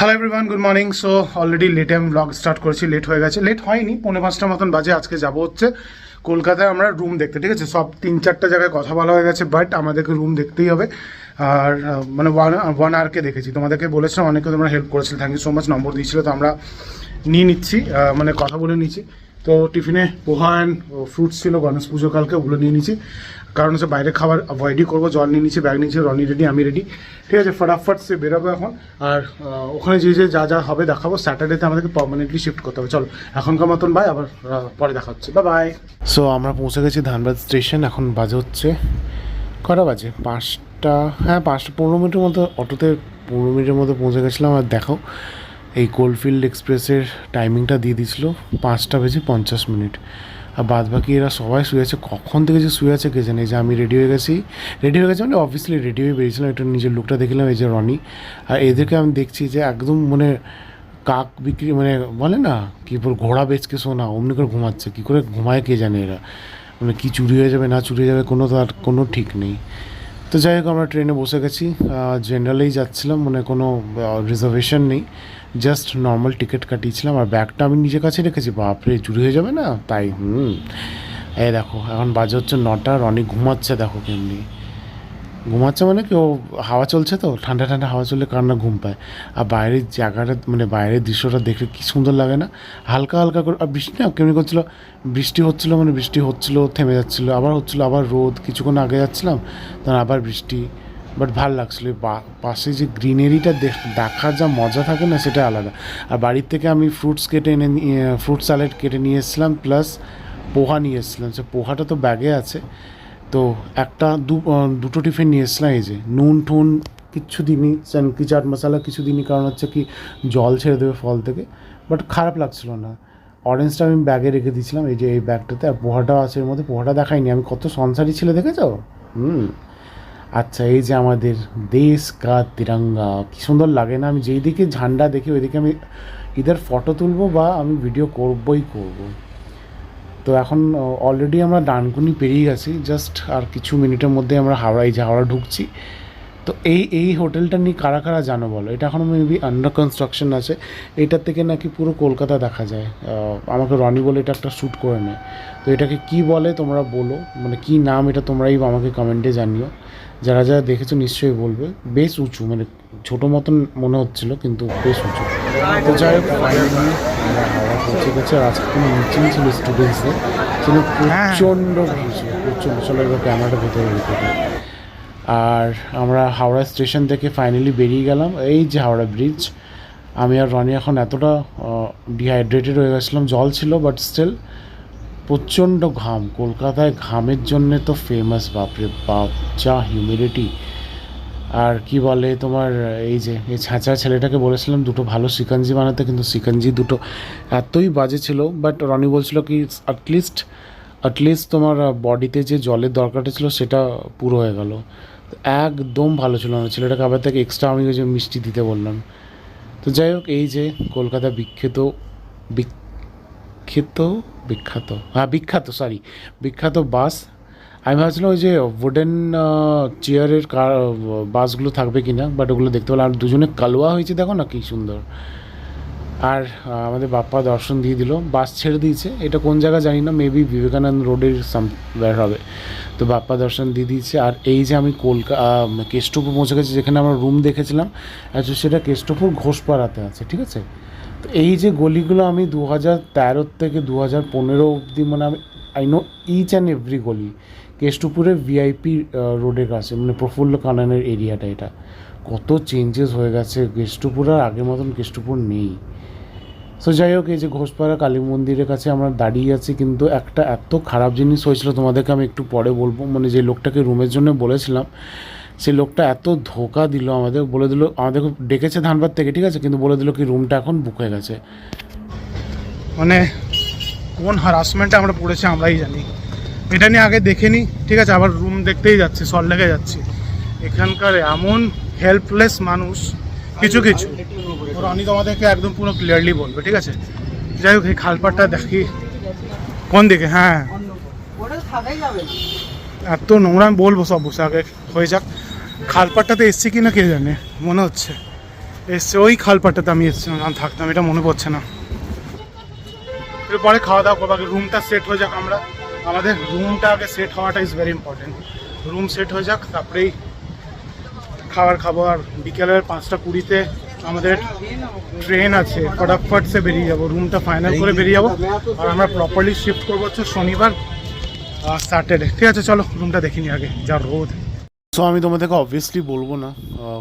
Hello everyone good morning so already লেটে আমি blog start করেছি লেট হয়ে গেছে। লেট হয়নি পনেরো পাঁচটার মতন বাজে, আজকে যাব হচ্ছে কলকাতায়। আমরা রুম দেখতে, ঠিক আছে? সব তিন চারটা জায়গায় কথা বলা হয়ে গেছে বাট আমাদেরকে রুম দেখতেই হবে। আর মানে ওয়ান ওয়ান আরকে দেখেছি। তোমাদেরকে বলেছিলাম অনেকে তোমরা হেল্প করেছিলে। Thank you so much number দিয়েছিলো, তো আমরা নিয়ে নিচ্ছি মানে কথা বলে নিচ্ছি। তো টিফিনে পোহা অ্যান্ড ফ্রুটস ছিল, গণেশ পুজো কালকে, ওগুলো নিয়ে নিচ্ছি কারণ হচ্ছে বাইরে খাবার অ্যাভয়েডই করব, জল নিয়ে নিচ্ছি ব্যাগ নিয়েছি, রনি রেডি আমি রেডি ঠিক আছে, ফটাফট সে বেরোবো এখন। আর ওখানে যে যে যা যা হবে দেখাবো। স্যাটারডেতে আমাদেরকে পার্মানেন্টলি শিফট করতে হবে। চলো, এখনকার মতন বাই আবার পরে দেখা হচ্ছে। বা বাই সো আমরা পৌঁছে গেছি ধানবাদ স্টেশন এখন বাজে হচ্ছে কটা বাজে? পাঁচটা হ্যাঁ পাঁচটা, পনেরো মিনিটের মতো, অটোতে পনেরো মিনিটের মতো পৌঁছে গেছিলাম, আর দেখো এই কোলফিল্ড এক্সপ্রেসের টাইমিংটা দিয়ে দিয়েছিল পাঁচটা বেজে পঞ্চাশ মিনিট। আর বাদ বাকি এরা সবাই শুয়ে আছে। কখন থেকে যে শুয়ে আছে কে জানে? যে আমি রেডি হয়ে গেছি। রেডি হয়ে গেছি মানে অবভিয়াসলি রেডি হয়ে বেরিয়েছিলাম। এটা নিজের লুকটা দেখলাম, এই যে রনি আর এদেরকে আমি দেখছি যে একদম মানে কাক বিক্রি মানে বলে না, কি বল, ঘোড়া বেচকে শোনা অমনি করে ঘুমাচ্ছে। কী করে ঘুমায় কে জানে এরা? মানে কি চুরি হয়ে যাবে, না চুরি হয়ে যাবে, কোনো তার কোনো ঠিক নেই। তো যাই হোক, আমরা ট্রেনে বসে গেছি। জেনারেলেই যাচ্ছিলাম মানে কোনো রিজার্ভেশন নেই। জাস্ট নর্মাল টিকিট কাটিয়েছিলাম, আর ব্যাগটা আমি নিজের কাছে রেখেছি। বাপরে, চুরি হয়ে যাবে না? তাই, হুম। এ দেখো, এখন বাজে হচ্ছে নটা রনি ঘুমাচ্ছে, দেখো কেমনি। ঘুমাচ্ছে মানে কি ও হাওয়া চলছে তো, ঠান্ডা ঠান্ডা হাওয়া চললে না ঘুম পায়। আর বাইরের জায়গাটা মানে বাইরের দৃশ্যটা দেখলে কি সুন্দর লাগে না? হালকা হালকা করে, আর বৃষ্টি না, কেমনি করছিল? বৃষ্টি হচ্ছিল মানে বৃষ্টি হচ্ছিল, থেমে যাচ্ছিল, আবার হচ্ছিল, আবার রোদ, কিছুক্ষণ আগে যাচ্ছিলাম, তখন আবার বৃষ্টি। বাট ভালো লাগছিল পাশে যে গ্রিনারিটা দেখার যা মজা থাকে না, সেটা আলাদা। আর বাড়ির থেকে আমি ফ্রুটস কেটে এনে ফ্রুট স্যালাড কেটে নিয়ে এসেছিলাম প্লাস পোহা নিয়ে এসেছিলাম। সে পোহাটা তো ব্যাগে আছে। তো একটা দু দুটো টিফিন নিয়ে এসলাম এই যে, নুন টুন কিচ্ছু দিনই কি চাট মশলা কিছু দিনই কারণ হচ্ছে কি জল ছেড়ে দেবে ফল থেকে বাট খারাপ লাগছিল না। অরেঞ্জটা আমি ব্যাগে রেখে দিয়েছিলাম, এই যে এই ব্যাগটাতে আর পোহাটাও আছে এর মধ্যে, পোহাটা দেখাইনি, আমি কত সংসারী ছিল দেখেছ? হুম। আচ্ছা এই যে আমাদের দেশ কা তিরঙ্গা, কি সুন্দর লাগে না, আমি যেই দিকে ঝান্ডা দেখি, ওইদিকে আমি ইদার ফটো তুলবো বা আমি ভিডিও করবই করব। তো এখন অলরেডি আমরা ডানকুনি পেরিয়ে গেছি জাস্ট আর কিছু মিনিটের মধ্যে আমরা হাওড়ায়, হাওড়া ঢুকছি। তো এই এই হোটেলটা নিয়ে কারা কারা জানো বলো? এটা এখনও মেবি আন্ডার কনস্ট্রাকশন আছে। এটার থেকে নাকি পুরো কলকাতা দেখা যায়। আমাকে রনি বলে এটা একটা শ্যুট করে নেয় তো এটাকে কি বলে তোমরা বলো। মানে কি নাম এটা তোমরাই আমাকে কমেন্টে জানিও। যারা যারা দেখেছ নিশ্চয়ই বলবে। বেশ উঁচু মানে ছোটো মতন মনে হচ্ছিল কিন্তু বেশ উঁচু। তো যাই হোক ফাইনালি আমরা হাওড়া পৌঁছে গেছি। আর আজকে কোনো মিটিং ছিল স্টুডেন্টসদের ছিল প্রচণ্ড ভিড় ছিল প্রচণ্ড। চলো এবার ক্যামেরাটা ভেতরে রেখে। আর আমরা হাওড়া স্টেশন থেকে ফাইনালি বেরিয়ে গেলাম। এই যে হাওড়া ব্রিজ আমি আর রনি এখন এতটা ডিহাইড্রেটেড হয়ে গেছিলাম। জল ছিল বাট স্টিল প্রচণ্ড ঘাম। কলকাতায় ঘামের জন্যে তো ফেমাস বাপরে বাপ, যা হিউমিডিটি আর কি বলে তোমার, এই যে, এই ছাঁচা ছেলেটাকে বলেছিলাম, দুটো ভালো সিকাঞ্জি বানাতে, কিন্তু সিকাঞ্জি দুটো এতই বাজে ছিল। বাট রনি বলছিল কি অ্যাটলিস্ট অ্যাটলিস্ট তোমার বডিতে যে জলের দরকারটা ছিল, সেটা পুরো হয়ে গেল। একদম ভালো ছিল না। ছেলেটাকে আবার থেকে এক্সট্রা আমি ওই যে মিষ্টি দিতে বললাম। তো যাই হোক, এই যে কলকাতা বিখ্যাত বিখ্যাত বিখ্যাত হ্যাঁ বিখ্যাত সরি বিখ্যাত বাস। আমি ভাবছিলাম ওই যে উডেন চেয়ারের কার বাসগুলো থাকবে কি না বাট ওগুলো দেখতে পেলাম। আর দুজনে কালোয়া হয়েছে, দেখো না কি সুন্দর। আর আমাদের বাপ্পা দর্শন দিয়ে দিল। বাস ছেড়ে দিয়েছে। এটা কোন জায়গা জানি না। মেবি বিবেকানন্দ রোডের সামওয়্যার হবে। তো বাপ্পা দর্শন দিয়ে দিয়েছে। আর এই যে আমি কলকাতা কেষ্টপুর পৌঁছে গেছি, যেখানে আমরা রুম দেখেছিলাম আচ্ছা সেটা কেষ্টপুর ঘোষপাড়াতে আছে, ঠিক আছে? তো এই যে গলিগুলো আমি দু হাজার তেরো থেকে দু হাজার পনেরো অবধি মানে আমি I know each and every গলি। কেষ্টপুরের ভিআইপি রোডের কাছে মানে প্রফুল্ল কাননের এরিয়াটা এটা। কত চেঞ্জেস হয়ে গেছে। কেষ্টপুর আর আগের মতন কেষ্টপুর নেই। সো যাই হোক এই যে ঘোষপাড়া, কালী মন্দিরের কাছে আমরা দাঁড়িয়ে আছি, কিন্তু একটা এত খারাপ জিনিস হয়েছিল, তোমাদেরকে আমি একটু পরে বলব। মানে যে লোকটাকে রুমের জন্য বলেছিলাম সেই লোকটা এত ধোকা দিল আমাদের, বলে দিল, আমাদের ডেকেছে ধানবাদ থেকে, ঠিক আছে? কিন্তু বলে দিল কি, রুমটা এখন বুক হয়ে গেছে। মানে কোন হারাসমেন্টে আমরা পড়েছি, আমরাই জানি। এটা নিয়ে আগে দেখে নিই ঠিক আছে? আবার রুম দেখতেই যাচ্ছি সল লেগে যাচ্ছি। এখানকার এমন হেল্পলেস মানুষ, কিছু কিছু। রনি তোমাদেরকে একদম পুরো ক্লিয়ারলি বলবে, ঠিক আছে? যাই হোক, এই খালপাটটা দেখি। কোন দিকে? হ্যাঁ। এত নোংরা, আমি বলব সব বসে আগে, হয়ে যাক। খালপাটটাতে এসছি কি না কে জানে? মনে হচ্ছে। এসছে, ওই খালপাটটাতে আমি এসেছিলাম আমি থাকতাম, এটা মনে পড়ছে না। এরপরে খাওয়া দাওয়া করব, আগে রুমটা সেট হয়ে যাক আমরা। আমাদের রুমটা আগে সেট হওয়াটা is very important room set হয়ে যাক, তারপরেই খাবার খাব, আর বিকেলের পাঁচটা কুড়িতে আমাদের ট্রেন আছে। ফটাফট সে বেরিয়ে যাব। রুমটা ফাইনাল করে বেরিয়ে যাব। আর আমরা প্রপারলি শিফট করব হচ্ছে শনিবার স্যাটারডে ঠিক আছে, চলো রুমটা দেখিনি আগে, যা রোদ সো আমি তোমাদেরকে অবভিয়াসলি বলব না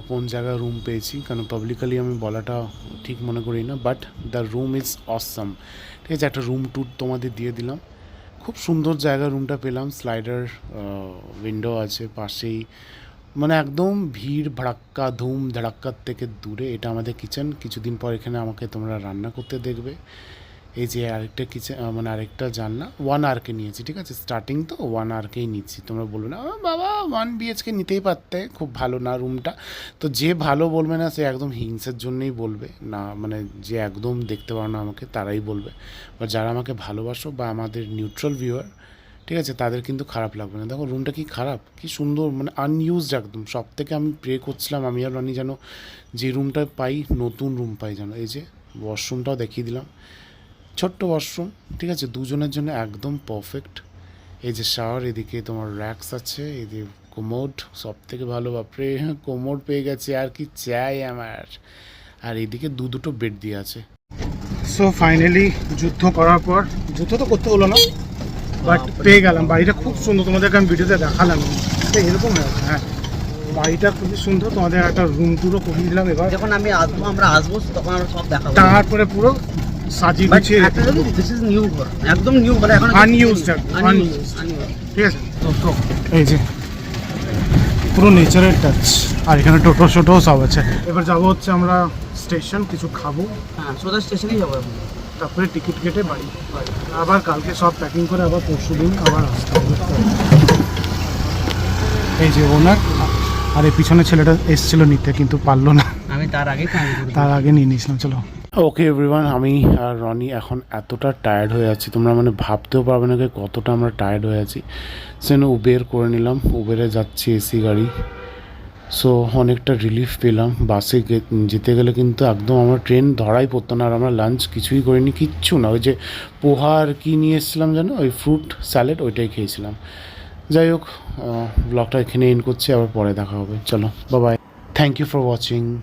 কোন জায়গায় রুম পেয়েছি, কারণ পাবলিকালি আমি বলাটা ঠিক মনে করি না but the room is awesome ঠিক আছে, একটা রুম ট্যুর তোমাদের দিয়ে দিলাম। খুব সুন্দর জায়গা রুমটা পেলাম। স্লাইডার উইন্ডো আছে, পাশেই মানে একদম ভিড় ভাড়াক্কা ধুম ধাড়াক্কার থেকে দূরে। এটা আমাদের কিচেন কিছুদিন পর এখানে আমাকে তোমরা রান্না করতে দেখবে। এই যে আরেকটা কিচেন মানে আরেকটা জানলা ওয়ান আরকে নিয়েছি ঠিক আছে? স্টার্টিং তো ওয়ান আরকেই নিচ্ছি। তোমরা বলবে না "আ, বাবা ওয়ান বিএচকে নিতেই পারতে। খুব ভালো না রুমটা তো যে ভালো বলবে না সে একদম হিংসের জন্যই বলবে। না মানে যে একদম দেখতে পারো না আমাকে তারাই বলবে। বা যারা আমাকে ভালোবাসো বা আমাদের নিউট্রাল ভিউয়ার ঠিক আছে, তাদের কিন্তু খারাপ লাগবে না। দেখো রুমটা কি খারাপ? কি সুন্দর মানে আনইউজড একদম। সব থেকে আমি প্রে করছিলাম, আমি আর রানি যেন যে রুমটা পাই, নতুন রুম পাই যেন। এই যে ওয়াশরুমটাও দেখিয়ে দিলাম। ছোট্ট ওয়াশরুম ঠিক আছে? দুজনের জন্য একদম পারফেক্ট এই যে শাওয়ার এদিকে তোমার র্যাক্স আছে, এদিকে কোমোড সব থেকে ভালো বাপরে কোমোড পেয়ে গেছে, আর কি চাই আমার। আর এদিকে দু দুটো বেড দিয়ে আছে। সো ফাইনালি যুদ্ধ করার পর, যুদ্ধ তো করতে হলো না। বাট পেয়ে গেলাম। বাড়িটা খুব সুন্দর তোমাদেরকে আমি ভিডিওতে দেখালাম। এরকম হ্যাঁ বাড়িটা খুবই সুন্দর তোমাদের একটা রুম টুরও করিয়ে দিলাম এবার। যখন আমি আসব আমরা আসব তখন আমরা সব দেখাবো। তারপরে পুরো সাজিয়ে গুছিয়ে দিস ইজ নিউ ঘর একদম নিউ মানে এখন Unused একদম, unused। আনইউজ ঠিক আছে এই যে পুরো নেচারের টাচ আর এখানে টোটো ছোটো সব আছে। এবার যাব হচ্ছে আমরা স্টেশন কিছু খাব। হ্যাঁ সোজা স্টেশনেই যাব তারপরে টিকিট কেটে বাড়ি। আবার কালকে সব প্যাকিং করে আবার পরশু দিন আবার আসতে হবে। এই যে ওনার আর এই পিছনে ছেলেটা এসছিল নিতে কিন্তু পারল না। আমি তার আগে তার আগে নিয়ে নিয়েছিলাম চলো। ওকে এভরিওয়ান আমি আর রনি এখন এতটা টায়ার্ড হয়ে যাচ্ছি তোমরা মানে ভাবতেও পারবে না যে কতটা আমরা টায়ার্ড হয়ে আছি। সেন উবের করে নিলাম উবেরে যাচ্ছি এসি গাড়ি। সো অনেকটা রিলিফ পেলাম। বাসে যেতে গেলে কিন্তু একদম আমার ট্রেন ধরাই পড়তো না। আর আমরা লাঞ্চ কিছুই করিনি, কিচ্ছু না। ওই যে পোহা আর কি নিয়ে এসেছিলাম জানো? ওই ফ্রুট স্যালাড ওইটাই খেয়েছিলাম। যাই হোক ব্লগটা এখানে এন্ড করছি। আবার পরে দেখা হবে। চলো বাবাই থ্যাংক ইউ ফর ওয়াচিং